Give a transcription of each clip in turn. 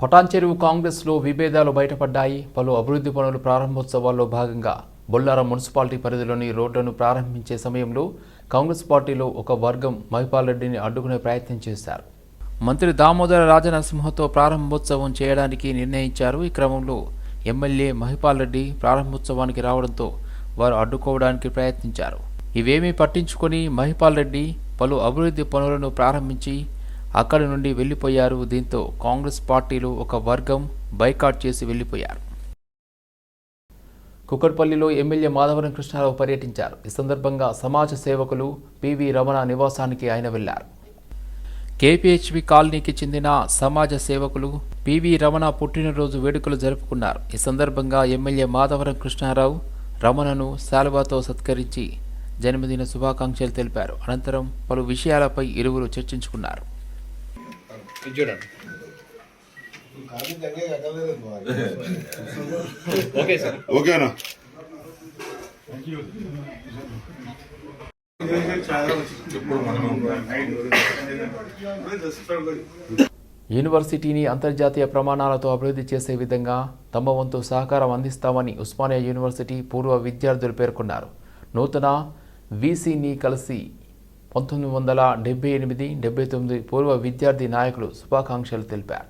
పటాన్ చెరువు కాంగ్రెస్లో విభేదాలు బయటపడ్డాయి. పలు అభివృద్ధి పనులు ప్రారంభోత్సవాల్లో భాగంగా బొల్లారం మున్సిపాలిటీ పరిధిలోని రోడ్లను ప్రారంభించే సమయంలో కాంగ్రెస్ పార్టీలో ఒక వర్గం మహిపాల్ రెడ్డిని అడ్డుకునే ప్రయత్నం చేశారు. మంత్రి దామోదర రాజనరసింహతో ప్రారంభోత్సవం చేయడానికి నిర్ణయించారు. ఈ క్రమంలో ఎమ్మెల్యే మహిపాల్ రెడ్డి ప్రారంభోత్సవానికి రావడంతో వారు అడ్డుకోవడానికి ప్రయత్నించారు. ఇవేమీ పట్టించుకొని మహిపాల్ రెడ్డి పలు అభివృద్ధి పనులను ప్రారంభించి అక్కడి నుండి వెళ్ళిపోయారు. దీంతో కాంగ్రెస్ పార్టీలో ఒక వర్గం బైకాట్ చేసి వెళ్ళిపోయారు. కుక్కట్పల్లిలో ఎమ్మెల్యే మాధవరం కృష్ణారావు పర్యటించారు. ఈ సందర్భంగా సమాజ సేవకులు పివి రమణ నివాసానికి ఆయన వెళ్ళారు. కేపీహెచ్వి కాలనీకి చెందిన సమాజ సేవకులు పివి రమణ పుట్టినరోజు వేడుకలు జరుపుకున్నారు. ఈ సందర్భంగా ఎమ్మెల్యే మాధవరం కృష్ణారావు రమణను శాల్వాతో సత్కరించి జన్మదిన శుభాకాంక్షలు తెలిపారు. అనంతరం పలు విషయాలపై ఇరువురు చర్చించుకున్నారు. ఇది చూడండి. Okay sir. ఓకేనా? యూనివర్సిటీని అంతర్జాతీయ ప్రమాణాలతో అభివృద్ధి చేసే విధంగా తమ వంతు సహకారం అందిస్తామని ఉస్మానియా యూనివర్సిటీ పూర్వ విద్యార్థులు పేర్కొన్నారు. నూతన వీసీని కలిసి పంతొమ్మిది వందల డెబ్బై ఎనిమిది డెబ్బై తొమ్మిది పూర్వ విద్యార్థి నాయకులు శుభాకాంక్షలు తెలిపారు.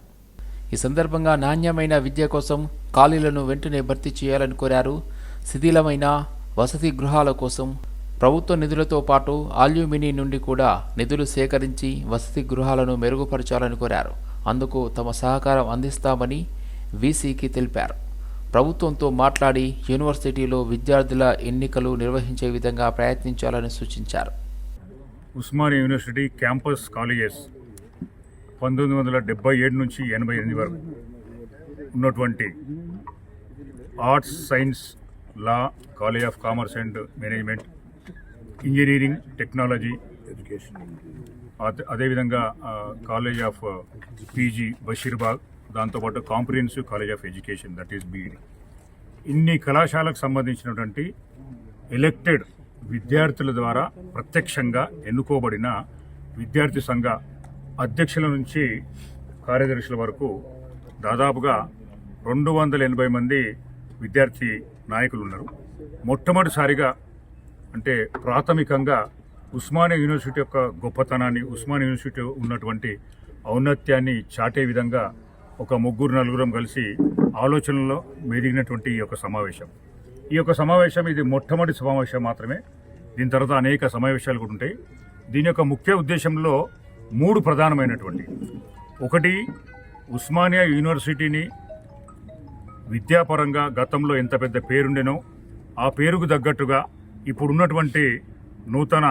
ఈ సందర్భంగా నాణ్యమైన విద్య కోసం ఖాళీలను వెంటనే భర్తీ చేయాలని కోరారు. శిథిలమైన వసతి గృహాల కోసం ప్రభుత్వ నిధులతో పాటు ఆల్యూమిని నుండి కూడా నిధులు సేకరించి వసతి గృహాలను మెరుగుపరచాలని కోరారు. అందుకు తమ సహకారం అందిస్తామని వీసీకి తెలిపారు. ప్రభుత్వంతో మాట్లాడి యూనివర్సిటీలో విద్యార్థుల ఎన్నికలు నిర్వహించే విధంగా ప్రయత్నించాలని సూచించారు. ఉస్మానియా యూనివర్సిటీ క్యాంపస్ కాలేజెస్ పంతొమ్మిది వందల డెబ్బై ఏడు నుంచి ఎనభై ఎనిమిది వరకు ఉన్నటువంటి arts science law college of commerce and management engineering technology education అదేవిధంగా కాలేజ్ ఆఫ్ పీజీ బషీర్బాగ్ దాంతోపాటు comprehensive college of education that is BEd. ఇన్ని కళాశాలకు సంబంధించినటువంటి ఎలక్టెడ్ విద్యార్థుల ద్వారా ప్రత్యక్షంగా ఎన్నుకోబడిన విద్యార్థి సంఘ అధ్యక్షుల నుంచి కార్యదర్శుల వరకు దాదాపుగా రెండు వందల ఎనభై మంది విద్యార్థి నాయకులు ఉన్నారు మొట్టమొదటిసారిగా అంటే ప్రాథమికంగా ఉస్మానియా యూనివర్సిటీ యొక్క గొప్పతనాన్ని ఉస్మానియా యూనివర్సిటీ ఉన్నటువంటి ఔన్నత్యాన్ని చాటే విధంగా ఒక ముగ్గురు నలుగురం కలిసి ఆలోచనలో మెదిగినటువంటి ఈ యొక్క సమావేశం. ఈ యొక్క సమావేశం ఇది మొట్టమొదటి సమావేశం మాత్రమే. దీని తర్వాత అనేక సమావేశాలు కూడా ఉంటాయి. దీని యొక్క ముఖ్య ఉద్దేశంలో మూడు ప్రధానమైనటువంటి. ఒకటి ఉస్మానియా యూనివర్సిటీని విద్యాపరంగా గతంలో ఎంత పెద్ద పేరుండెనో ఆ పేరుకు తగ్గట్టుగా ఇప్పుడున్నటువంటి నూతన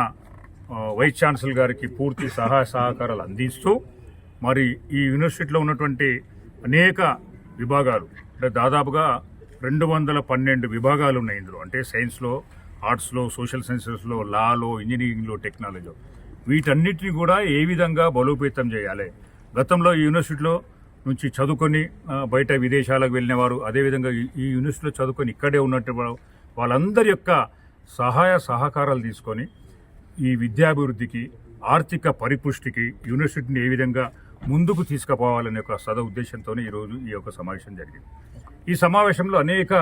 వైస్ ఛాన్సలర్ గారికి పూర్తి సహాయ సహకారాలు అందిస్తూ మరి ఈ యూనివర్సిటీలో ఉన్నటువంటి అనేక విభాగాలు అంటే దాదాపుగా రెండు వందల పన్నెండు విభాగాలు ఉన్నాయి ఇందులో. అంటే సైన్స్లో ఆర్ట్స్లో సోషల్ సైన్సెస్లో లాలో ఇంజనీరింగ్లో టెక్నాలజీలో. వీటన్నిటిని కూడా ఏ విధంగా బలోపేతం చేయాలి? గతంలో ఈ యూనివర్సిటీలో నుంచి చదువుకొని బయట విదేశాలకు వెళ్ళిన వారు అదేవిధంగా ఈ- యూనివర్సిటీలో చదువుకొని ఇక్కడే ఉన్నట్టు వాళ్ళందరి యొక్క సహాయ సహకారాలు తీసుకొని ఈ విద్యాభివృద్ధికి ఆర్థిక పరిపుష్టికి యూనివర్సిటీని ఏ విధంగా ముందుకు తీసుకుపోవాలనే ఒక సద ఉద్దేశంతోనే ఈరోజు ఈ యొక్క సమావేశం జరిగింది. ఈ సమావేశంలో అనేక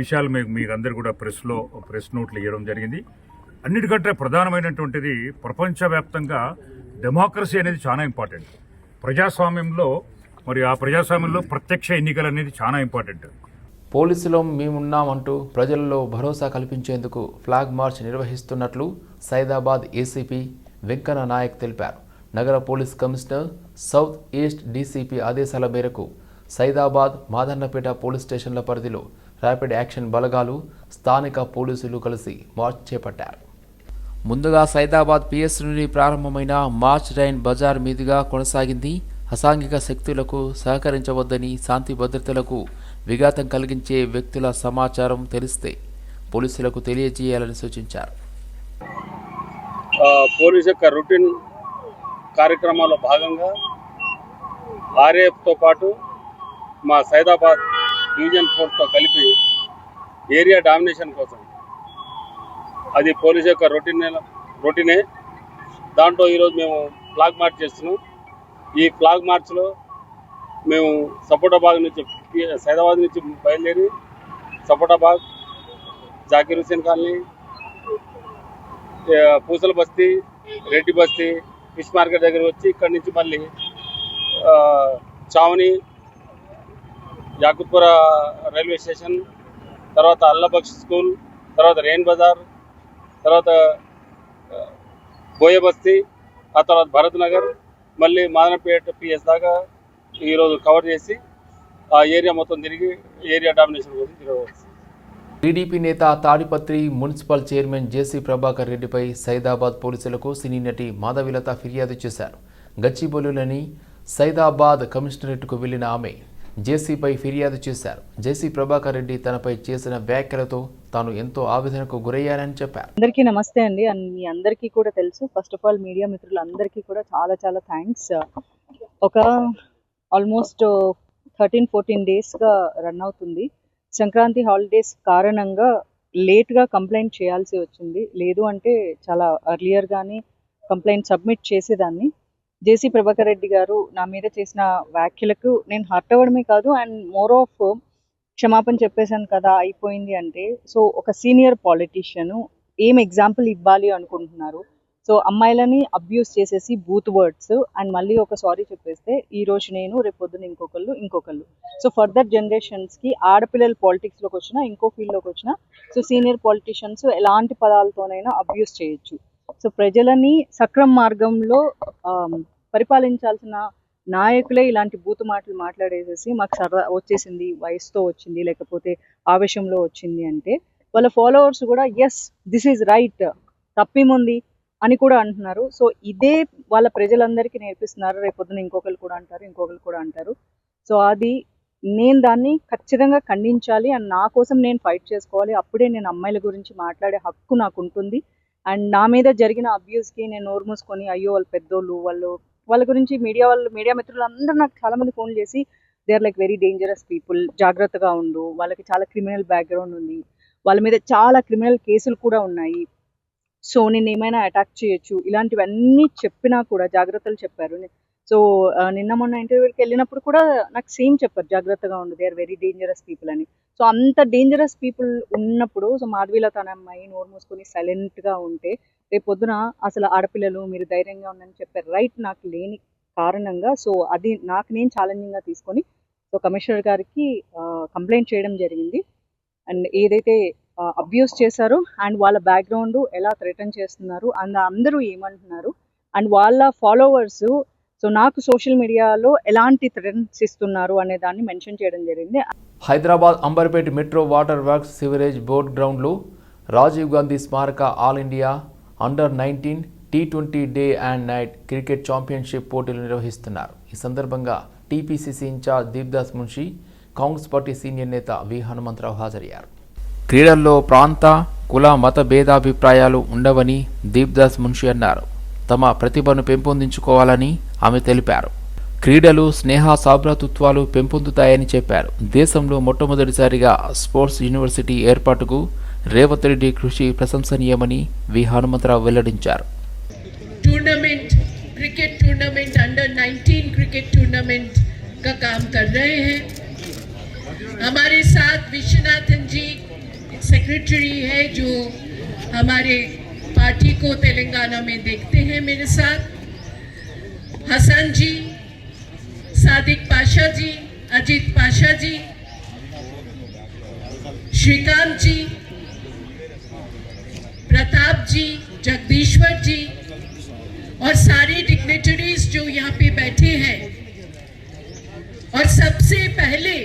విషయాలు మీకు అందరు కూడా ప్రెస్లో ప్రెస్ నోట్లు ఇవ్వడం జరిగింది. అన్నిటికంటే ప్రధానమైనటువంటిది ప్రపంచవ్యాప్తంగా డెమోక్రసీ అనేది చాలా ఇంపార్టెంట్. ప్రజాస్వామ్యంలో మరి ఆ ప్రజాస్వామ్యంలో ప్రత్యక్ష ఎన్నికలు అనేది చాలా ఇంపార్టెంట్. పోలీసులో మేమున్నామంటూ ప్రజల్లో భరోసా కల్పించేందుకు ఫ్లాగ్ మార్చ్ నిర్వహిస్తున్నట్లు సైదాబాద్ ఏసీపీ వెంకన్న నాయక్ తెలిపారు. నగర police commissioner south east DCP ఆదేశాల మేరకు సైదాబాద్ మాదన్నపేట పోలీస్ స్టేషన్ల పరిధిలో ర్యాపిడ్ యాక్షన్ బలగాలు స్థానిక పోలీసులు కలిసి మార్చ్ చేపట్టారు. ముందుగా సైదాబాద్ పిఎస్ నుండి ప్రారంభమైన మార్చ్ రైన్ బజార్ మీదుగా కొనసాగింది. అసాంఘిక శక్తులకు సహకరించవద్దని శాంతి భద్రతలకు విఘాతం కలిగించే వ్యక్తుల సమాచారం తెలిస్తే పోలీసులకు తెలియజేయాలని సూచించారు. ఆ, పోలీస్ యొక్క రొటీన్ కార్యక్రమాల్లో భాగంగా ఆర్ఏఎఫ్తో పాటు మా సైదాబాద్ డివిజన్ ఫోర్స్తో కలిపి ఏరియా డామినేషన్ కోసం. అది పోలీస్ యొక్క రొటీన్ రొటీనే. దాంట్లో ఈరోజు మేము ఫ్లాగ్ మార్చ్ చేస్తున్నాం. ఈ ఫ్లాగ్ మార్చ్లో మేము సపోటాబాగ్ నుంచి సైదాబాద్ నుంచి బయలుదేరి సపోటాబాగ్ జాకీర్ హుసేన్ కాలనీ పూసల బస్తీ రెడ్డి బస్తీ ఫిష్ మార్కెట్ దగ్గర వచ్చి ఇక్కడి నుంచి మళ్ళీ చావని యాకుత్పుర రైల్వే స్టేషన్ తర్వాత అల్లబక్ష్ స్కూల్ తర్వాత రెయిన్ బజార్ తర్వాత బోయబస్తీ ఆ తర్వాత భరత్ నగర్ మళ్ళీ మాదనపేట పిఎస్ దాకా ఈరోజు కవర్ చేసి ఆ ఏరియా మొత్తం తిరిగి ఏరియా డామినేషన్ కోసం తిరగవచ్చు. టీడీపీ నేత Tadipatri municipal chairman JC Prabhakar రెడ్డిపై సైదాబాద్ పోలీసులకు సినీ నటి మాధవిలత ఫిర్యాదు చేశారు. గచ్చిబౌలిలోని సైదాబాద్ కమిషనరేట్కు వెళ్ళిన ఆమె జేసీపై ఫిర్యాదు చేశారు. జేసీ ప్రభాకర్ రెడ్డి తనపై చేసిన వ్యాఖ్యలతో తాను ఎంతో ఆవేదనకు గురయ్యానని చెప్పారు. అందరికీ నమస్తే అండి. అండ్ మీ అందరికీ కూడా తెలుసు. ఫస్ట్ ఆఫ్ ఆల్ మీడియా మిత్రులందరికీ కూడా చాలా చాలా థ్యాంక్స్ ఒక ఆల్మోస్ట్ థర్టీన్ ఫోర్టీన్ డేస్గా రన్ అవుతుంది. సంక్రాంతి హాలిడేస్ కారణంగా లేట్గా కంప్లైంట్ చేయాల్సి వచ్చింది. లేదు అంటే చాలా అర్లియర్గానే కంప్లైంట్ సబ్మిట్ చేసేదాన్ని. జేసీ ప్రభాకర్ రెడ్డి గారు నా మీద చేసిన వ్యాఖ్యలకు నేను హర్ట్ అవ్వడమే కాదు అండ్ మోర్ ఆఫ్ క్షమాపణ చెప్పేశాను కదా అయిపోయింది అంటే సో ఒక సీనియర్ పాలిటీషియను ఏం ఎగ్జాంపుల్ ఇవ్వాలి అనుకుంటున్నారు? సో అమ్మాయిలని అబ్యూస్ చేసేసి బూత్ వర్డ్స్ అండ్ మళ్ళీ ఒక సారీ చెప్పేస్తే ఈ రోజు నేను రేపు పొద్దున ఇంకొకళ్ళు ఇంకొకళ్ళు. సో ఫర్దర్ జనరేషన్స్కి ఆడపిల్లలు పాలిటిక్స్లోకి వచ్చినా ఇంకో ఫీల్డ్లోకి వచ్చినా సో సీనియర్ పాలిటీషియన్స్ ఎలాంటి పదాలతోనైనా అబ్యూస్ చేయొచ్చు. సో ప్రజలని సక్రమ మార్గంలో పరిపాలించాల్సిన నాయకులే ఇలాంటి బూతు మాటలు మాట్లాడేసేసి మాకు సరదా వచ్చేసింది వయసుతో వచ్చింది లేకపోతే ఆవేశంలో వచ్చింది అంటే వాళ్ళ ఫాలోవర్స్ కూడా ఎస్ దిస్ ఈజ్ రైట్ తప్పేముంది? అని కూడా అంటున్నారు. సో ఇదే వాళ్ళ ప్రజలందరికీ నేర్పిస్తున్నారు. రేపు పొద్దున ఇంకొకరు కూడా అంటారు ఇంకొకరు కూడా అంటారు. సో అది నేను దాన్ని ఖచ్చితంగా ఖండించాలి. అండ్ నా కోసం నేను ఫైట్ చేసుకోవాలి. అప్పుడే నేను అమ్మాయిల గురించి మాట్లాడే హక్కు నాకు ఉంటుంది అండ్ నా మీద జరిగిన అబ్యూస్కి నేను నోరు మూసుకొని అయ్యో వాళ్ళు పెద్దోళ్ళు వాళ్ళు వాళ్ళ గురించి మీడియా వాళ్ళు మీడియా మిత్రులు అందరూ నాకు చాలామంది ఫోన్ చేసి they are like very dangerous people జాగ్రత్తగా ఉండు. వాళ్ళకి చాలా క్రిమినల్ బ్యాక్గ్రౌండ్ ఉంది. వాళ్ళ మీద చాలా క్రిమినల్ కేసులు కూడా ఉన్నాయి. సో నేను ఏమైనా అటాక్ చేయొచ్చు. ఇలాంటివన్నీ చెప్పినా కూడా జాగ్రత్తలు చెప్పారు. సో నిన్న మొన్న ఇంటర్వ్యూకి వెళ్ళినప్పుడు కూడా నాకు సేమ్ చెప్పారు జాగ్రత్తగా ఉండు they are very dangerous people అని. సో అంత డేంజరస్ పీపుల్ ఉన్నప్పుడు సో మాధవిలో తన అమ్మాయి నోరు మూసుకొని సైలెంట్గా ఉంటే రేపు పొద్దున అసలు ఆడపిల్లలు మీరు ధైర్యంగా ఉందని చెప్పారు రైట్ నాకు లేని కారణంగా సో అది నాకు నేను ఛాలెంజింగ్గా తీసుకొని సో కమిషనర్ గారికి కంప్లైంట్ చేయడం జరిగింది. అండ్ ఏదైతే అబ్యూస్ చేశారో అండ్ వాళ్ళ బ్యాక్గ్రౌండ్ ఎలా థ్రెటన్ చేస్తున్నారు అండ్ అందరూ ఏమంటున్నారు అండ్ వాళ్ళ ఫాలోవర్స్ సో నాకు సోషల్ మీడియాలో ఎలాంటి థ్రెటన్స్ ఇస్తున్నారు అనే దాన్ని మెన్షన్ చేయడం జరిగింది. Hyderabad Amberpet metro water works sewerage board గ్రౌండ్లో రాజీవ్ గాంధీ స్మారక all India under nineteen T twenty day and night cricket championship పోటీలు నిర్వహిస్తున్నారు. ఈ సందర్భంగా TPCC incharge Deepdas Munshi Congress party senior నేత వి హనుమంతరావు హాజరయ్యారు. క్రీడల్లో ప్రాంత కుల మత భేదాభిప్రాయాలు ఉండవని దీప్దాస్ మున్షి అన్నారు. తమ ప్రతిభను పెంపొందించుకోవాలని ఆమె తెలిపారు క్రీడలు స్నేహ సాభ్రతత్వాలు పెంపొందుతాయని చెప్పారు దేశంలో మొట్టమొదటిసారిగా స్పోర్ట్స్ యూనివర్సిటీ ఏర్పాటుకు రేవంత్ రెడ్డి కృషి ప్రశంసనీయమని వి హనుమంతరావు వెల్లడించారు tournament cricket tournament under 19 cricket tournament का काम कर रहे हैं हमारे साथ विश्वनाथन जी सेक्रेटरी है जो हमारे पार्टी को तेलंगाना में देखते हैं मेरे साथ। हसन जी, सादिक पाशा जी, अजीत पाशा जी, श्रीकांत जी, प्रताप जी, जगदीश्वर जी और सारे डिग्नेटरीज जो यहाँ पे बैठे हैं। और सबसे पहले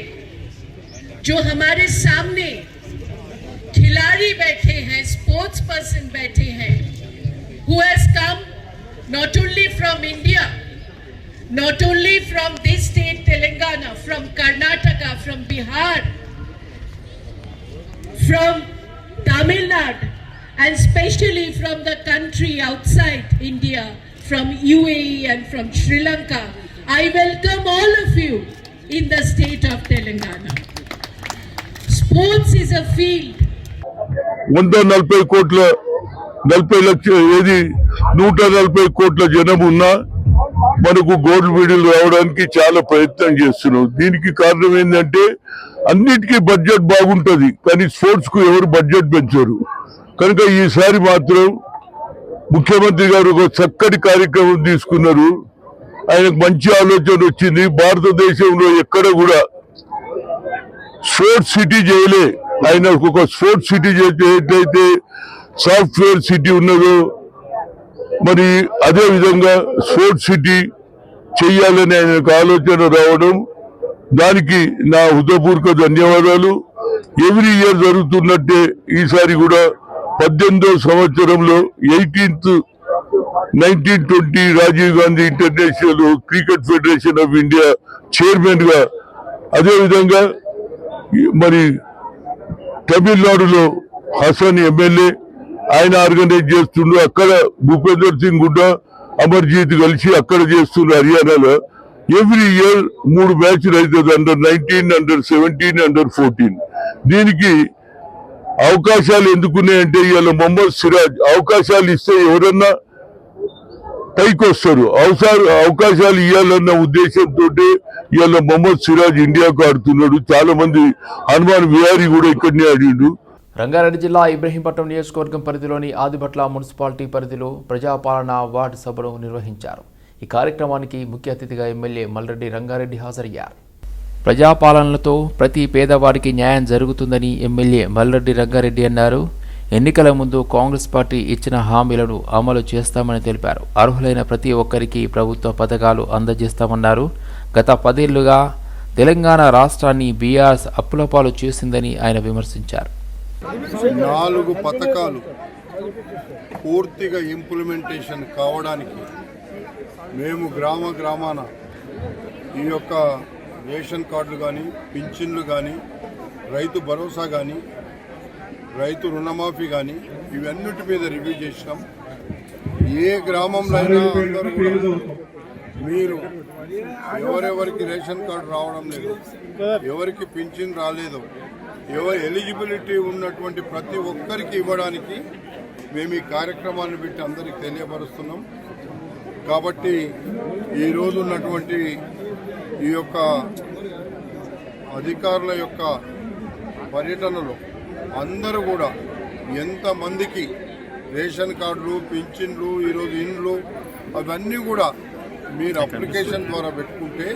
जो हमारे सामने खिलाड़ी बैठे हैं स्पोर्ट्स पर्सन बैठे हैं who has come not only from India, not only from this state Telangana, from Karnataka, from Bihar, from Tamil Nadu, and especially from the country outside India, from UAE and from Sri Lanka. I welcome all of you in the state of Telangana. Sports is a field వంద నలభై కోట్ల నలభై లక్షల ఏది? నూట నలభై కోట్ల జనం ఉన్నా మనకు గోల్డ్ మెడల్ రావడానికి చాలా ప్రయత్నం చేస్తున్నాం. దీనికి కారణం ఏంటంటే అన్నిటికీ బడ్జెట్ బాగుంటుంది కానీ స్పోర్ట్స్కు ఎవరు బడ్జెట్ పెంచరు. కనుక ఈసారి మాత్రం ముఖ్యమంత్రి గారు ఒక చక్కటి కార్యక్రమం తీసుకున్నారు. ఆయనకు మంచి ఆలోచన వచ్చింది. భారతదేశంలో ఎక్కడ కూడా స్పోర్ట్స్ సిటీ చేయలే. ఆయన ఒక స్పోర్ట్స్ సిటీ చేసినట్లయితే సాఫ్ట్వేర్ సిటీ ఉన్నదో మరి అదే విధంగా స్పోర్ట్స్ సిటీ చెయ్యాలని ఆయనకు ఆలోచన రావడం దానికి నా హృదయపూర్వక ధన్యవాదాలు. ఎవ్రీ ఇయర్ జరుగుతున్నట్టే ఈసారి కూడా పద్దెనిమిదో సంవత్సరంలో eighteenth nineteen twenty Rajiv Gandhi international cricket federation of India చైర్మన్గా అదే విధంగా మరి తమిళనాడులో హసన్ ఎమ్మెల్యే ఆయన ఆర్గనైజ్ చేస్తుండ్రు అక్కడ భూపేందర్ సింగ్ గుడ్డ అమర్జీత్ కలిసి అక్కడ చేస్తుండ్రు హర్యానాలో. ఎవ్రీ ఇయర్ మూడు మ్యాచ్లు అవుతుంది under nineteen under seventeen under fourteen దీనికి అవకాశాలు ఎందుకున్నాయంటే ఇవాళ మొహమ్మద్ సిరాజ్ అవకాశాలు ఇస్తే ఎవరన్నా పైకొస్తారు. అవసర అవకాశాలు ఇవ్వాలన్న ఉద్దేశంతో ఇవాళ మొహమ్మద్ సిరాజ్ ఇండియాకు ఆడుతున్నాడు. చాలా మంది హనుమాన్ విహారీ కూడా ఇక్కడనే ఆడిండు. రంగారెడ్డి జిల్లా ఇబ్రహీంపట్నం నియోజకవర్గం పరిధిలోని ఆదిభట్ల మున్సిపాలిటీ పరిధిలో ప్రజాపాలన వార్డు సభను నిర్వహించారు. ఈ కార్యక్రమానికి ముఖ్య అతిథిగా ఎమ్మెల్యే మల్రెడ్డి రంగారెడ్డి హాజరయ్యారు. ప్రజాపాలనలతో ప్రతి పేదవాడికి న్యాయం జరుగుతుందని ఎమ్మెల్యే మల్రెడ్డి రంగారెడ్డి అన్నారు. ఎన్నికల ముందు కాంగ్రెస్ పార్టీ ఇచ్చిన హామీలను అమలు చేస్తామని తెలిపారు. అర్హులైన ప్రతి ఒక్కరికి ప్రభుత్వ పథకాలు అందజేస్తామన్నారు. గత పదేళ్ళుగా తెలంగాణ రాష్ట్రాన్ని బీఆర్ఎస్ అప్పులపాలు చేసిందని ఆయన విమర్శించారు. నాలుగు పథకాలు పూర్తిగా ఇంప్లిమెంటేషన్ కావడానికి మేము గ్రామ గ్రామాన ఈ యొక్క రేషన్ కార్డులు కానీ పింఛన్లు కానీ రైతు భరోసా కానీ రైతు రుణమాఫీ కానీ ఇవన్నిటి మీద రివ్యూ చేసినాం. ఏ గ్రామంలో అయినా మీరు ఎవరెవరికి రేషన్ కార్డు రావడం లేదు ఎవరికి పింఛన్ రాలేదు ఎవరు ఎలిజిబిలిటీ ఉన్నటువంటి ప్రతి ఒక్కరికి ఇవ్వడానికి మేము ఈ కార్యక్రమాన్ని పెట్టి అందరికి తెలియపరుస్తున్నాం. కాబట్టి ఈరోజు ఉన్నటువంటి ఈ యొక్క అధికారుల యొక్క పర్యటనలో అందరూ కూడా ఎంతమందికి రేషన్ కార్డులు పింఛన్లు ఈరోజు ఇండ్లు అవన్నీ కూడా మీరు అప్లికేషన్ ద్వారా పెట్టుకుంటే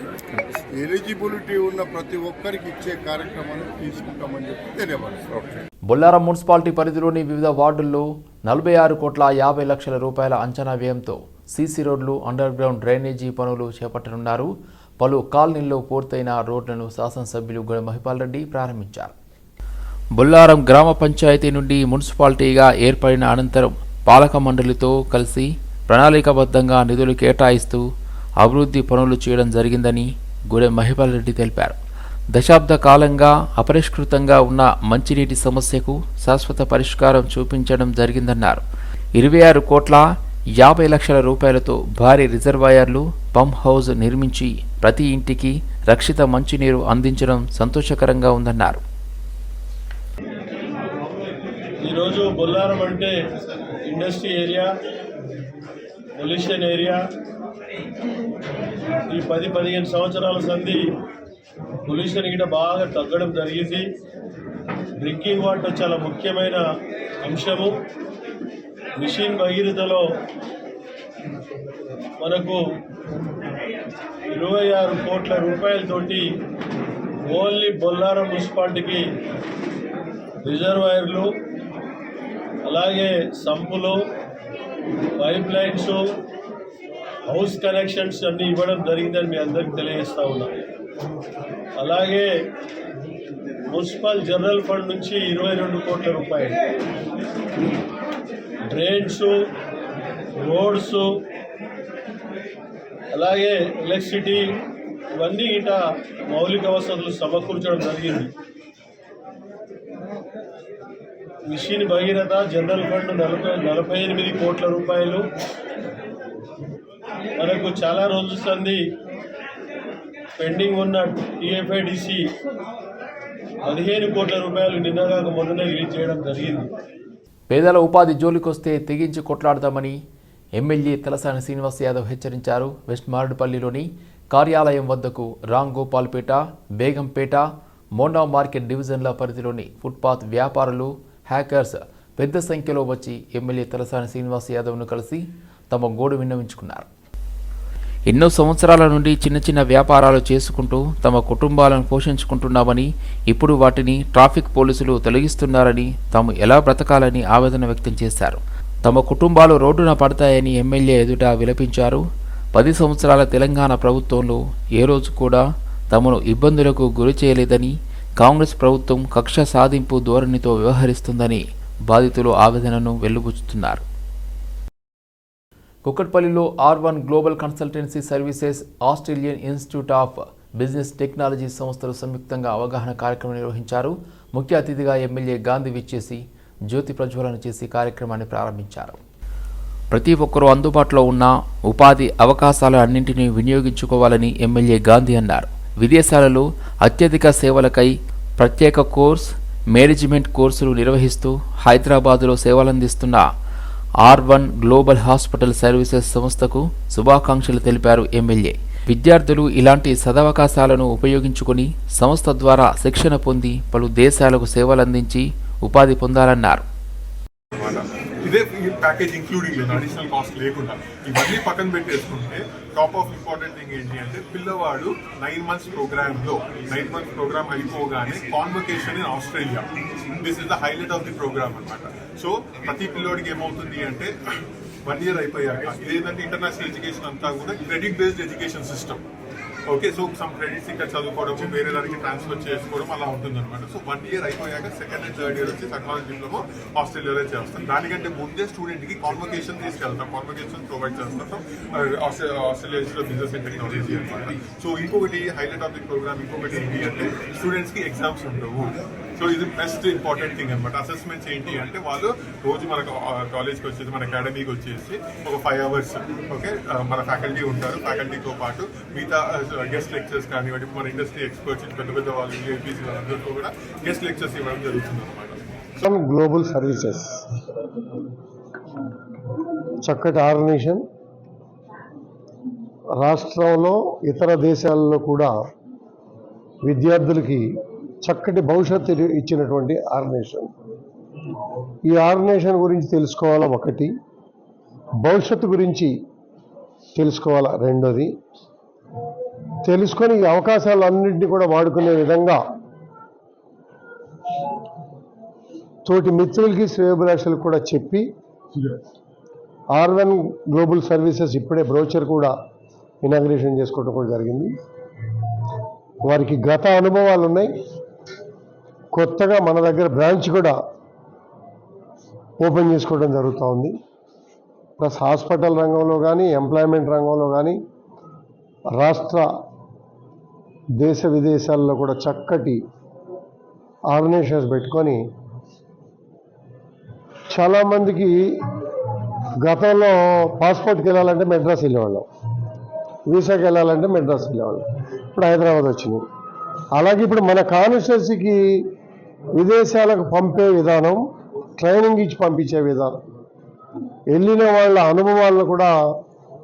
ఎలిజిబిలిటీ ఉన్న ప్రతి ఒక్కరికి ఇచ్చే కార్యక్రమాన్ని తీసుకుంటామని చెప్పి తెలియపరుస్తున్నాం బొల్లారం మున్సిపాలిటీ పరిధిలోని వివిధ వార్డుల్లో నలభై ఆరు కోట్ల యాభై లక్షల రూపాయల అంచనా వ్యయంతో సీసీ రోడ్లు అండర్ గ్రౌండ్ డ్రైనేజీ పనులు చేపట్టనున్నారు. పలు కాలనీల్లో పూర్తయిన రోడ్లను శాసనసభ్యులు గుడ మహిపాల్ రెడ్డి ప్రారంభించారు. బొల్లారం గ్రామ పంచాయతీ నుండి మున్సిపాలిటీగా ఏర్పడిన అనంతరం పాలక మండలితో కలిసి ప్రణాళికాబద్ధంగా నిధులు కేటాయిస్తూ అభివృద్ధి పనులు చేయడం జరిగిందని గుడె మహిపాల్ రెడ్డి తెలిపారు. దశాబ్ద కాలంగా అపరిష్కృతంగా ఉన్న మంచినీటి సమస్యకు శాశ్వత పరిష్కారం చూపించడం జరిగిందన్నారు. ఇరవై ఆరు కోట్ల యాభై లక్షల రూపాయలతో భారీ రిజర్వాయర్లు పంప్ హౌజ్ నిర్మించి ప్రతి ఇంటికి రక్షిత మంచినీరు అందించడం సంతోషకరంగా ఉందన్నారు. ఈరోజు బొల్లారం అంటే ఇండస్ట్రీ ఏరియా పొల్యూషన్ ఏరియా. ఈ పది పదిహేను సంవత్సరాల సంధి పొల్యూషన్ గిట బాగా తగ్గడం జరిగింది. డ్రింకింగ్ వాటర్ చాలా ముఖ్యమైన అంశము. మిషన్ భగీరథలో మనకు ఇరవై ఆరు కోట్ల రూపాయలతోటి ఓన్లీ బొల్లారం మున్సిపాలిటీకి రిజర్వాయర్లు అలాగే సంపులు పైప్ లైన్స్ హౌస్ కనెక్షన్స్ అన్నీ ఇవ్వడం జరిగిందని మీ అందరికీ తెలియజేస్తా ఉన్నాం. అలాగే మున్సిపల్ జనరల్ ఫండ్ నుంచి ఇరవై రెండు కోట్ల రూపాయలు. డ్రైన్స్ రోడ్స్ అలాగే ఎలక్ట్రిసిటీ ఇవన్నీ గిట మౌలిక వసతులు సమకూర్చడం జరిగింది. మిషన్ భగీరథ జనరల్ ఫండ్ నలభై నలభై ఎనిమిది కోట్ల రూపాయలు. మనకు చాలా రోజుల సంది పెండింగ్ ఉన్న టీఎఫ్ఐడిసి పదిహేను కోట్ల రూపాయలు నిన్నగాక మొన్ననే రిలీజ్ చేయడం జరిగింది. పేదల ఉపాధి జోలికొస్తే తెగించి కొట్లాడతామని ఎమ్మెల్యే తలసాని శ్రీనివాస్ యాదవ్ హెచ్చరించారు. వెస్ట్ మారడుపల్లిలోని కార్యాలయం వద్దకు రామ్ గోపాల్పేట బేగంపేట మోండా మార్కెట్ డివిజన్ల పరిధిలోని ఫుట్పాత్ వ్యాపారులు హ్యాకర్స్ పెద్ద సంఖ్యలో వచ్చి ఎమ్మెల్యే తలసాని శ్రీనివాస్ యాదవ్ను కలిసి తమ గోడు విన్నవించుకున్నారు. ఎన్నో సంవత్సరాల నుండి చిన్న చిన్న వ్యాపారాలు చేసుకుంటూ తమ కుటుంబాలను పోషించుకుంటున్నామని ఇప్పుడు వాటిని ట్రాఫిక్ పోలీసులు తొలగిస్తున్నారని తాము ఎలా బ్రతకాలని ఆవేదన వ్యక్తం చేశారు. తమ కుటుంబాలు రోడ్డున పడతాయని ఎమ్మెల్యే ఎదుట విలపించారు. పది సంవత్సరాల తెలంగాణ ప్రభుత్వంలో ఏ రోజు కూడా తమను ఇబ్బందులకు గురి చేయలేదని కాంగ్రెస్ ప్రభుత్వం కక్ష సాధింపు ధోరణితో వ్యవహరిస్తుందని బాధితులు ఆవేదనను వెల్లుబుచ్చుతున్నారు కుక్కట్పల్లిలో R one global consultancy services Australian institute of business technology సంస్థలు సంయుక్తంగా అవగాహన కార్యక్రమం నిర్వహించారు. ముఖ్య అతిథిగా ఎమ్మెల్యే గాంధీ విచ్చేసి జ్యోతి ప్రజ్వలన చేసి కార్యక్రమాన్ని ప్రారంభించారు. ప్రతి ఒక్కరూ అందుబాటులో ఉన్న ఉపాధి అవకాశాలు అన్నింటినీ వినియోగించుకోవాలని ఎమ్మెల్యే గాంధీ అన్నారు. విదేశాలలో అత్యధిక సేవలకై ప్రత్యేక కోర్స్ మేనేజ్మెంట్ కోర్సులు నిర్వహిస్తూ హైదరాబాదులో సేవలందిస్తున్న R one global hospital services సంస్థకు శుభాకాంక్షలు తెలిపారు ఎమ్మెల్యే. విద్యార్థులు ఇలాంటి సదవకాశాలను ఉపయోగించుకొని సంస్థ ద్వారా శిక్షణ పొంది పలు దేశాలకు సేవలందించి ఉపాధి పొందాలన్నారు. ఇదే ప్యాకేజ్ ఇంక్లూడింగ్ లేదు అడిషనల్ కాస్ట్ లేకుండా. ఇవన్నీ పక్కన పెట్టేసుకుంటే టాప్ ఆఫ్ ఇంపార్టెంట్ థింగ్ ఏంటి అంటే పిల్లవాడు నైన్ మంత్స్ ప్రోగ్రామ్లో నైన్ మంత్స్ ప్రోగ్రామ్ అయిపోగానే convocation in Australia this is the highlight of the programme అన్నమాట. సో ప్రతి పిల్లోడికి ఏమవుతుంది అంటే వన్ ఇయర్ అయిపోయాక ఇదేంటంటే ఇంటర్నేషనల్ ఎడ్యుకేషన్ అంతా కూడా credit based education system okay so some credits ఇక్కడ చదువుకోవడం వేరే దానికి ట్రాన్స్ఫర్ చేసుకోవడం అలా ఉంటుంది అనమాట సో వన్ ఇయర్ అయిపోయాక సెకండ్ అండ్ థర్డ్ ఇయర్ వచ్చి టెక్నాలజీ డిప్లొమా ఆస్ట్రేలియాలో చేస్తాం. దానికంటే ముందే స్టూడెంట్కి కాన్వకేషన్ తీసుకెళ్తాం. కాన్వకేషన్ ప్రొవైడ్ చేస్తాం. ఆస్ట్రేలియాలో బిజినెస్ అండ్ టెక్నాలజీ అనమాట సో ఇంకొకటి హైలైట్ ఆఫ్ ది ప్రోగ్రామ్ ఇంకొకటి ఏంటి అంటే స్టూడెంట్స్కి ఎగ్జామ్స్ ఉండవు. సో ఇది బెస్ట్ ఇంపార్టెంట్ థింగ్ అనమాట. అసెస్మెంట్స్ ఏంటి అంటే వాళ్ళు రోజు మన కాలేజ్కి వచ్చేసి మన అకాడమీకి వచ్చేసి ఒక ఫైవ్ అవర్స్ ఓకే మన ఫ్యాకల్టీ ఉంటారు. ఫ్యాకల్టీతో పాటు మిగతా గెస్ట్ లెక్చర్స్ కానివ్వండి మన ఇండస్ట్రీ ఎక్స్పర్ట్స్ పెద్ద పెద్ద వాళ్ళు ఏపీసీ వాళ్ళందరితో కూడా గెస్ట్ లెక్చర్స్ ఇవ్వడం జరుగుతుంది అనమాట. గ్లోబల్ సర్వీసెస్ చక్కటి ఆర్గనైజేషన్. రాష్ట్రంలో ఇతర దేశాల్లో కూడా విద్యార్థులకి చక్కటి భవిష్యత్తు ఇచ్చినటువంటి ఆర్గనైజేషన్. ఈ ఆర్గనైజేషన్ గురించి తెలుసుకోవాలా ఒకటి భవిష్యత్తు గురించి తెలుసుకోవాలా రెండోది తెలుసుకొని ఈ అవకాశాలన్నింటినీ కూడా వాడుకునే విధంగా తోటి మిత్రులకి శ్రేయోభిలాషులకు కూడా చెప్పి ఆర్వన్ గ్లోబల్ సర్వీసెస్ ఇప్పుడే బ్రోచర్ కూడా ఇనాగ్రేషన్ చేసుకోవడం కూడా జరిగింది. వారికి గత అనుభవాలు ఉన్నాయి కొత్తగా మన దగ్గర బ్రాంచ్ కూడా ఓపెన్ చేసుకోవడం జరుగుతూ ఉంది. ప్లస్ హాస్పిటల్ రంగంలో కానీ ఎంప్లాయ్మెంట్ రంగంలో కానీ రాష్ట్ర దేశ విదేశాల్లో కూడా చక్కటి ఆర్గనైజేషన్స్ పెట్టుకొని చాలామందికి గతంలో పాస్పోర్ట్కి వెళ్ళాలంటే మెడ్రాస్ వెళ్ళేవాళ్ళం. వీసాకి వెళ్ళాలంటే మెడ్రాస్ వెళ్ళేవాళ్ళం. ఇప్పుడు హైదరాబాద్ వచ్చింది. అలాగే ఇప్పుడు మన కాన్స్టిట్యున్సీకి విదేశాలకు పంపే విధానం ట్రైనింగ్ ఇచ్చి పంపించే విధానం. వెళ్ళిన వాళ్ళ అనుభవాలను కూడా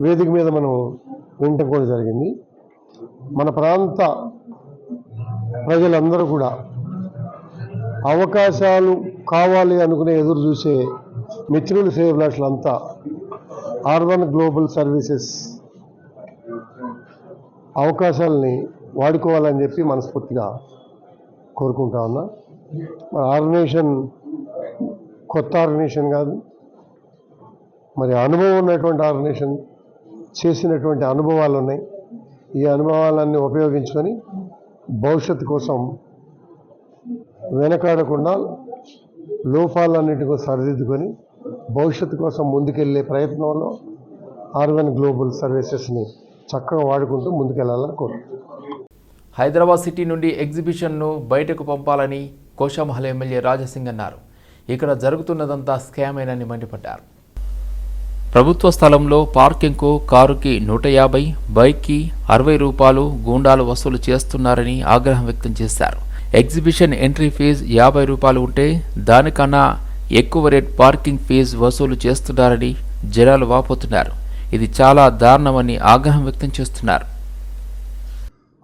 వేదిక మీద మనం వినటం కూడా జరిగింది. మన ప్రాంత ప్రజలందరూ కూడా అవకాశాలు కావాలి అనుకునే ఎదురు చూసే మిత్రులు శ్రేయభిలాషులంతా ఆర్బన్ గ్లోబల్ సర్వీసెస్ అవకాశాలని వాడుకోవాలని చెప్పి మనస్ఫూర్తిగా కోరుకుంటా ఉన్నా. మన ఆర్గనైజేషన్ కొత్త ఆర్గనైజేషన్ కాదు. మరి అనుభవం ఉన్నటువంటి ఆర్గనైజేషన్ చేసినటువంటి అనుభవాలు ఉన్నాయి. ఈ అనుభవాలన్నీ ఉపయోగించుకొని భవిష్యత్తు కోసం వెనకాడకుండా లోపాలన్నింటికో సరిదిద్దుకొని భవిష్యత్తు కోసం ముందుకెళ్ళే ప్రయత్నంలో ఆర్వెన్ గ్లోబల్ సర్వీసెస్ని చక్కగా వాడుకుంటూ ముందుకెళ్ళాలని కోరు హైదరాబాద్ సిటీ నుండి ఎగ్జిబిషన్ను బయటకు పంపాలని కోశామహల్ ఎమ్మెల్యే రాజసింగ్ అన్నారు. ఇక్కడ జరుగుతున్నదంతా స్కామేనని మండిపడ్డారు. ప్రభుత్వ స్థలంలో పార్కింగ్కు కారుకి నూట యాభై బైక్కి అరవై రూపాయలు గూండాలు వసూలు చేస్తున్నారని ఆగ్రహం వ్యక్తం చేశారు. ఎగ్జిబిషన్ ఎంట్రీ ఫీజు యాభై రూపాయలు ఉంటే దానికన్నా ఎక్కువ రేట్ పార్కింగ్ ఫీజు వసూలు చేస్తున్నారని జనాలు వాపోతున్నారు. ఇది చాలా దారుణమని ఆగ్రహం వ్యక్తం చేస్తున్నారు.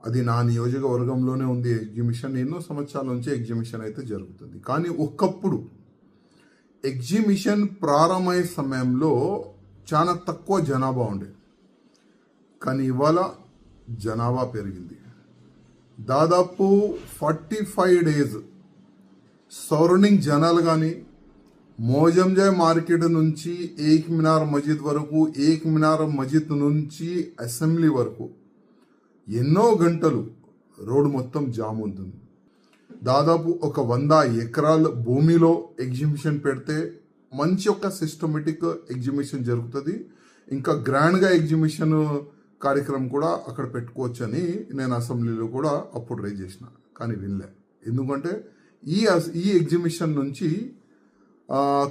అది నా నియోజకవర్గంలోనే ఉంది ఎగ్జిబిషన్. ఎన్నో సంవత్సరాల నుంచి ఎగ్జిబిషన్ అయితే జరుగుతుంది. కానీ ఒకప్పుడు ఎగ్జిబిషన్ ప్రారంభమయ్యే సమయంలో చాలా తక్కువ జనాభా ఉండే. కానీ ఇవాళ జనాభా పెరిగింది. దాదాపు ఫార్టీ ఫైవ్ డేస్ సరౌండింగ్ జనాలు కానీ మోజంజాయ్ మార్కెట్ నుంచి ఏక్ మినార్ మస్జిద్ వరకు ఏక్ మినార్ మస్జిద్ నుంచి అసెంబ్లీ వరకు ఎన్నో గంటలు రోడ్డు మొత్తం జామ్ ఉంటుంది దాదాపు ఒక వంద ఎకరాల భూమిలో ఎగ్జిబిషన్ పెడితే మంచి ఒక సిస్టమేటిక్ ఎగ్జిబిషన్ జరుగుతుంది. ఇంకా గ్రాండ్గా ఎగ్జిబిషన్ కార్యక్రమం కూడా అక్కడ పెట్టుకోవచ్చు అని నేను అసెంబ్లీలో కూడా అప్పుడు రైజ్ చేసిన. కానీ వినలే. ఎందుకంటే ఈ అస్- ఈ ఎగ్జిబిషన్ నుంచి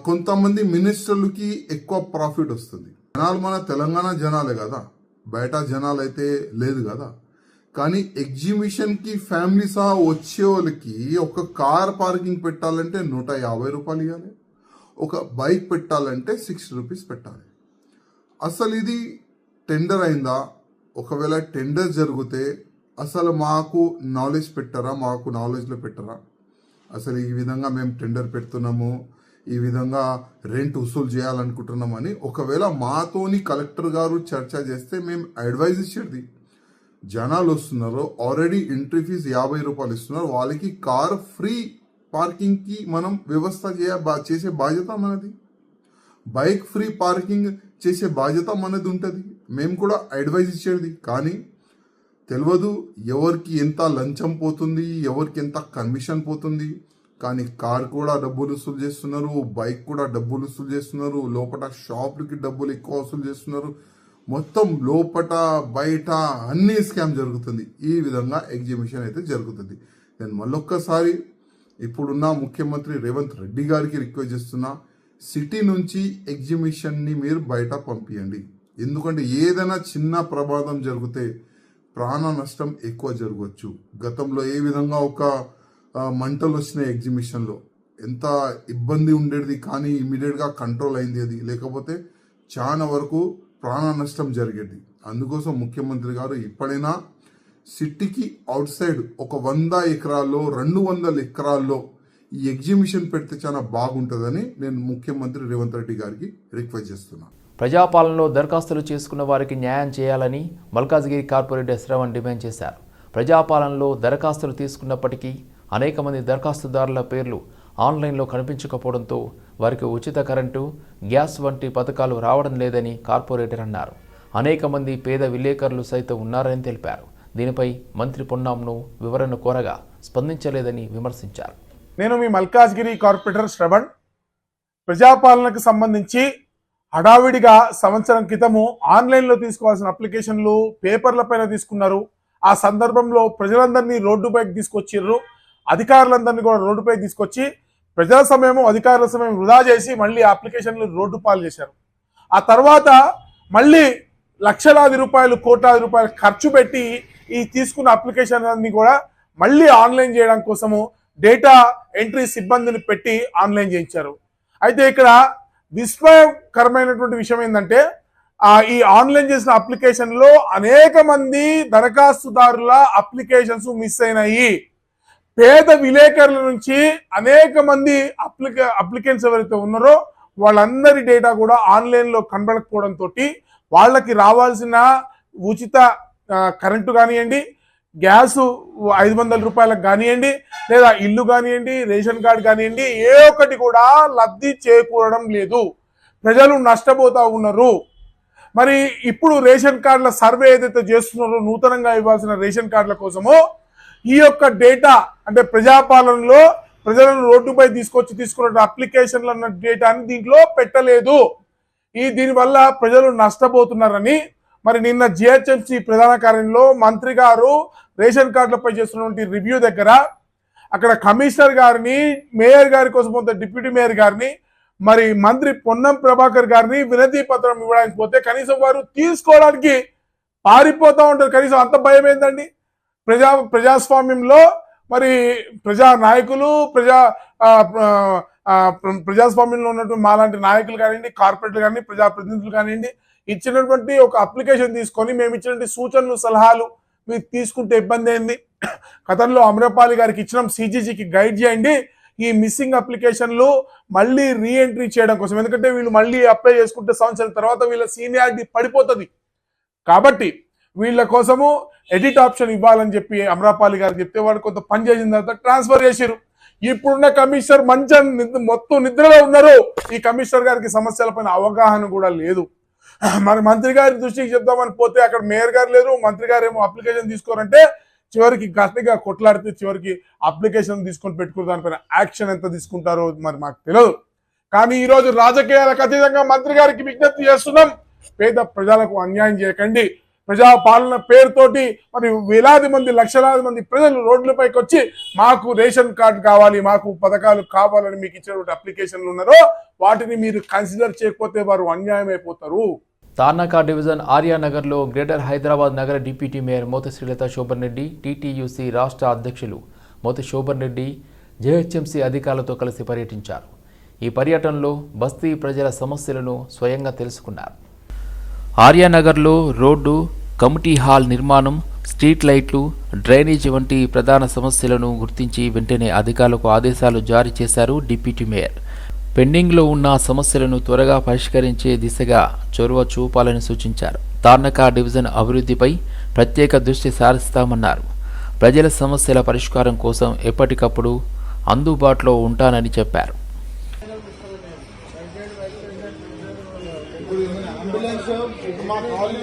కొంతమంది మినిస్టర్లకి ఎక్కువ ప్రాఫిట్ వస్తుంది. జనాలు మన తెలంగాణ జనాలే కదా. బయట జనాలు అయితే లేదు కదా. కానీ ఎగ్జిబిషన్కి ఫ్యామిలీ సహా వచ్చే వాళ్ళకి ఒక కార్ పార్కింగ్ పెట్టాలంటే నూట యాభై రూపాయలు ఇవ్వాలి ఒక బైక్ పెట్టాలంటే సిక్స్టీ రూపీస్ పెట్టాలి. అసలు ఇది టెండర్ అయిందా? ఒకవేళ టెండర్ జరిగితే అసలు మాకు నాలెడ్జ్ పెట్టారా? మాకు నాలెడ్జ్లో పెట్టరా? అసలు ఈ విధంగా మేము టెండర్ పెడుతున్నాము ఈ విధంగా రెంట్ వసూలు చేయాలనుకుంటున్నామని ఒకవేళ మాతోని కలెక్టర్ గారు చర్చ చేస్తే మేము అడ్వైజ్ ఇచ్చేది. జనాలు వస్తున్నారు ఆల్రెడీ ఎంట్రీ ఫీజు యాభై రూపాయలు ఇస్తున్నారు. వాళ్ళకి కార్ ఫ్రీ పార్కింగ్కి మనం వ్యవస్థ చేయ చేసే బాధ్యత మనది. బైక్ ఫ్రీ పార్కింగ్ చేసే బాధ్యత మనది ఉంటుంది. మేము కూడా అడ్వైజ్ ఇచ్చేది. కానీ తెలియదు ఎవరికి ఎంత లంచం పోతుంది ఎవరికి ఎంత కమిషన్ పోతుంది. కానీ కార్ కూడా డబ్బులు వసూలు చేస్తున్నారు బైక్ కూడా డబ్బులు వసూలు చేస్తున్నారు. లోపల షాపులకి డబ్బులు ఎక్కువ వసూలు చేస్తున్నారు. మొత్తం లోపట బయట అన్ని స్కామ్ జరుగుతుంది. ఈ విధంగా ఎగ్జిబిషన్ అయితే జరుగుతుంది. నేను మళ్ళొక్కసారి ఇప్పుడున్న ముఖ్యమంత్రి రేవంత్ రెడ్డి గారికి రిక్వెస్ట్ చేస్తున్నా సిటీ నుంచి ఎగ్జిబిషన్ని మీరు బయట పంపించండి ఎందుకంటే ఏదైనా చిన్న ప్రమాదం జరిగితే ప్రాణ నష్టం ఎక్కువ జరగవచ్చు. గతంలో ఏ విధంగా ఒక మంటలు వచ్చినాయి ఎగ్జిబిషన్లో? ఎంత ఇబ్బంది ఉండేది కానీ ఇమీడియట్గా కంట్రోల్ అయింది అది. లేకపోతే చాలా వరకు ప్రాణ నష్టం జరిగేది. అందుకోసం ముఖ్యమంత్రి గారు ఇప్పుడైనా సిటీకి అవుట్ సైడ్ ఒక వంద ఎకరాల్లో రెండు వందల ఎకరాల్లో ఈ ఎగ్జిబిషన్ పెడితే చాలా బాగుంటుందని నేను ముఖ్యమంత్రి రేవంత్ రెడ్డి గారికి రిక్వెస్ట్ చేస్తున్నాను ప్రజాపాలనలో దరఖాస్తులు చేసుకున్న వారికి న్యాయం చేయాలని మల్కాజ్గిరి కార్పొరేటర్ శ్రవణ్ డిమాండ్ చేశారు. ప్రజాపాలనలో దరఖాస్తులు తీసుకున్నప్పటికీ అనేక మంది దరఖాస్తుదారుల పేర్లు ఆన్లైన్లో కనిపించకపోవడంతో వారికి ఉచిత కరెంటు గ్యాస్ వంటి పథకాలు రావడం లేదని కార్పొరేటర్ అన్నారు. అనేక మంది పేద విలేకరులు సైతం ఉన్నారని తెలిపారు. దీనిపై మంత్రి పొన్నాంను వివరణ కోరగా స్పందించలేదని విమర్శించారు. నేను మీ మల్కాజ్గిరి కార్పొరేటర్ శ్రవణ్. ప్రజాపాలనకు సంబంధించి హడావిడిగా సంవత్సరం క్రితము ఆన్లైన్లో తీసుకోవాల్సిన అప్లికేషన్లు పేపర్ల పైన తీసుకున్నారు. ఆ సందర్భంలో ప్రజలందరినీ రోడ్డుపైకి తీసుకొచ్చిర్రు. అధికారులందరినీ కూడా రోడ్డుపై తీసుకొచ్చి ప్రజల సమయం అధికారుల సమయం వృధా చేసి మళ్ళీ ఆ అప్లికేషన్లు రోడ్డు పాలు చేశారు. ఆ తర్వాత మళ్ళీ లక్షలాది రూపాయలు కోట్లాది రూపాయలు ఖర్చు పెట్టి ఈ తీసుకున్న అప్లికేషన్ అన్ని కూడా మళ్ళీ ఆన్లైన్ చేయడం కోసము డేటా ఎంట్రీ సిబ్బందిని పెట్టి ఆన్లైన్ చేయించారు. అయితే ఇక్కడ విస్మయకరమైనటువంటి విషయం ఏంటంటే ఈ ఆన్లైన్ చేసిన అప్లికేషన్లో అనేక మంది దరఖాస్తుదారుల అప్లికేషన్స్ మిస్ అయినాయి. పేద విలేకరుల నుంచి అనేక మంది అప్లిక అప్లికెంట్స్ ఎవరైతే ఉన్నారో వాళ్ళందరి డేటా కూడా ఆన్లైన్లో కనబడకపోవడంతో వాళ్ళకి రావాల్సిన ఉచిత కరెంటు కానివ్వండి గ్యాస్ ఐదు వందల రూపాయలకు కానివ్వండి లేదా ఇల్లు కానివ్వండి రేషన్ కార్డు కానివ్వండి ఏ ఒక్కటి కూడా లబ్ధి చేకూరడం లేదు. ప్రజలు నష్టపోతూ ఉన్నారు. మరి ఇప్పుడు రేషన్ కార్డుల సర్వే ఏదైతే చేస్తున్నారో నూతనంగా ఇవ్వాల్సిన రేషన్ కార్డుల కోసము ఈ యొక్క డేటా అంటే ప్రజాపాలనలో ప్రజలను రోడ్డుపై తీసుకొచ్చి తీసుకున్న అప్లికేషన్లు అన్న డేటాని దీంట్లో పెట్టలేదు. ఈ దీనివల్ల ప్రజలు నష్టపోతున్నారని మరి నిన్న జిహెచ్ఎంసి ప్రధాన కార్యంలో మంత్రి గారు రేషన్ కార్డులపై చేస్తున్నటువంటి రివ్యూ దగ్గర అక్కడ కమిషనర్ గారిని మేయర్ గారి కోసం పోతే డిప్యూటీ మేయర్ గారిని మరి మంత్రి పొన్నం ప్రభాకర్ గారిని వినతి పత్రం ఇవ్వడానికి పోతే కనీసం వారు తీసుకోవడానికి పారిపోతూ ఉంటారు. కనీసం అంత భయం ఏందండి ప్రజా ప్రజాస్వామ్యంలో మరి ప్రజా నాయకులు ప్రజా ప్రజాస్వామ్యంలో ఉన్నటువంటి మాలాంటి నాయకులు కానివ్వండి కార్పొరేట్లు కానీ ప్రజాప్రతినిధులు కానివ్వండి ఇచ్చినటువంటి ఒక అప్లికేషన్ తీసుకొని మేము ఇచ్చినటువంటి సూచనలు సలహాలు మీరు తీసుకుంటే ఇబ్బంది ఏంది? గతంలో అమరపాలి గారికి ఇచ్చిన సిజీజీకి గైడ్ చేయండి. ఈ మిస్సింగ్ అప్లికేషన్లు మళ్ళీ రీఎంట్రీ చేయడం కోసం. ఎందుకంటే వీళ్ళు మళ్ళీ అప్లై చేసుకుంటే సంవత్సరం తర్వాత వీళ్ళ సీనియారిటీ పడిపోతుంది. కాబట్టి వీళ్ళ కోసము ఎడిట్ ఆప్షన్ ఇవ్వాలని చెప్పి అమరాపాలి గారు చెప్తే వాడు కొంత పని చేసిన తర్వాత ట్రాన్స్ఫర్ చేశారు ఇప్పుడున్న కమిషనర్ మంచి మొత్తం నిద్రలో ఉన్నారు. ఈ కమిషనర్ గారికి సమస్యలపైన అవగాహన కూడా లేదు. మరి మంత్రి గారి దృష్టికి చెప్దామని పోతే అక్కడ మేయర్ గారు లేరు మంత్రి గారు ఏమో అప్లికేషన్ తీసుకోరంటే చివరికి గట్టిగా కొట్లాడితే చివరికి అప్లికేషన్ తీసుకొని పెట్టుకున్న దానిపైన యాక్షన్ ఎంత తీసుకుంటారో మరి మాకు తెలియదు కానీ ఈరోజు రాజకీయాలకు అతీతంగా మంత్రి గారికి విజ్ఞప్తి చేస్తున్నాం. పేద ప్రజలకు అన్యాయం చేయకండి. ప్రజాపాలన పేరుతోటి మరి వేలాది మంది లక్షలాది మంది ప్రజలు రోడ్లపైకి వచ్చి మాకు రేషన్ కార్డు కావాలి మాకు పథకాలు కావాలని మీకు ఇచ్చినటువంటి అప్లికేషన్లు ఉన్నారో వాటిని మీరు కన్సిడర్ చేయకపోతే వారు అన్యాయం అయిపోతారు తార్నాకా డివిజన్ ఆర్యానగర్లో గ్రేటర్ హైదరాబాద్ నగర deputy mayor Motha Srilatha Shobhan Reddy TTUC రాష్ట్ర అధ్యక్షులు మోత శోభన్ రెడ్డి జేహెచ్ఎంసీ అధికారులతో కలిసి పర్యటించారు. ఈ పర్యటనలో బస్తీ ప్రజల సమస్యలను స్వయంగా తెలుసుకున్నారు. ఆర్యానగర్లో రోడ్డు కమిటీ హాల్ నిర్మాణం స్ట్రీట్ లైట్లు డ్రైనేజ్ వంటి ప్రధాన సమస్యలను గుర్తించి వెంటనే అధికారులకు ఆదేశాలు జారీ చేశారు డిప్యూటీ మేయర్. పెండింగ్లో ఉన్న సమస్యలను త్వరగా పరిష్కరించే దిశగా చొరవ చూపాలని సూచించారు. తార్నక డివిజన్ అభివృద్ధిపై ప్రత్యేక దృష్టి సారిస్తామన్నారు. ప్రజల సమస్యల పరిష్కారం కోసం ఎప్పటికప్పుడు అందుబాటులో ఉంటానని చెప్పారు. అంబులెన్స్ మా కాలనీ